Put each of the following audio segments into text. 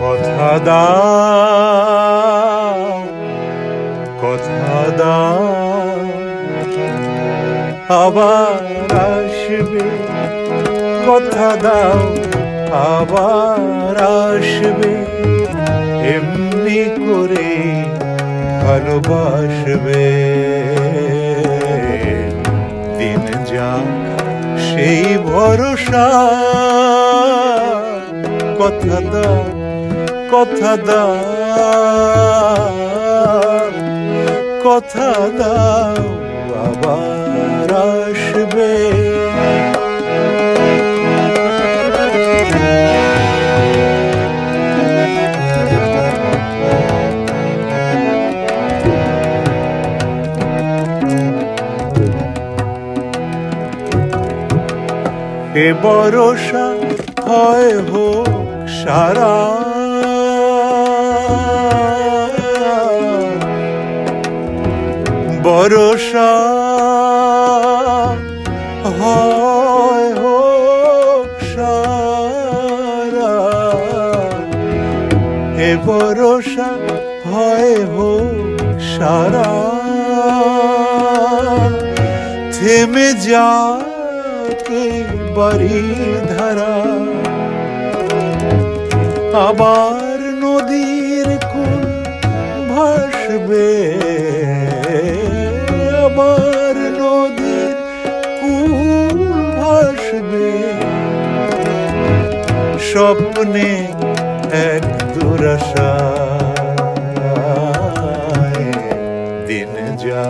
কথা দাও কথা দাও। আবার আসবে, কথা দাও। আবার আসবে, এমনি করে ভালোবাসবে। দিন যা সেই ভরসা, কথা দাও। কথা দাও কথা দাও আবার আসবে। এ বরসা হয় হোক সারা বরসা হয় হোক সারা। এ বরসা হয় হোক সারা। থেমে যাকে বাড়ি ধারা। আবার আবার নদীর কুল ভাসবে। স্বপ্নে এক দুরাশা দিন যা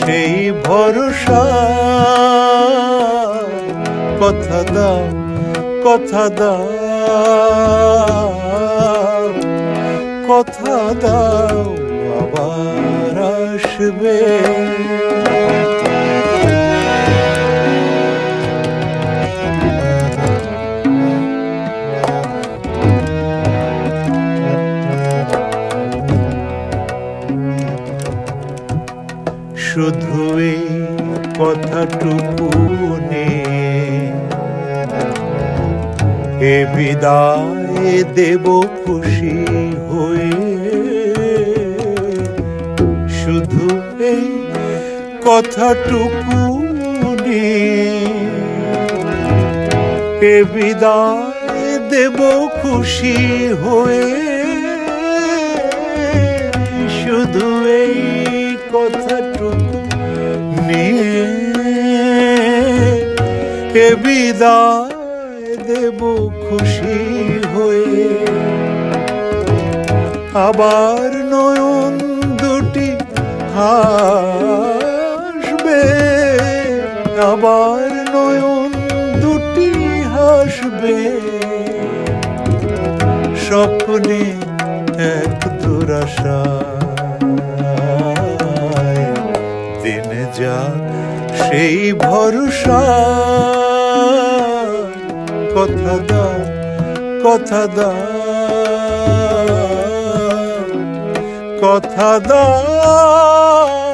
সেই ভরসা। কথা দাও কথা দাও কথা দাও, আবার আসবে। শুধু এই কথাটুকু এ বিদায় দেব খুশি হয়ে। শুধু এই কথাটুকু এ বিদায় দেব খুশি হয়ে। শুধু এই এ বিদায় দেব খুশি হয়ে। আবার নয়ন দুটি হাসবে। আবার নয়ন দুটি হাসবে। স্বপ্নে এক দুরাশা দিন যা সেই ভরসা। কথা দাও কথা দাও কথা দাও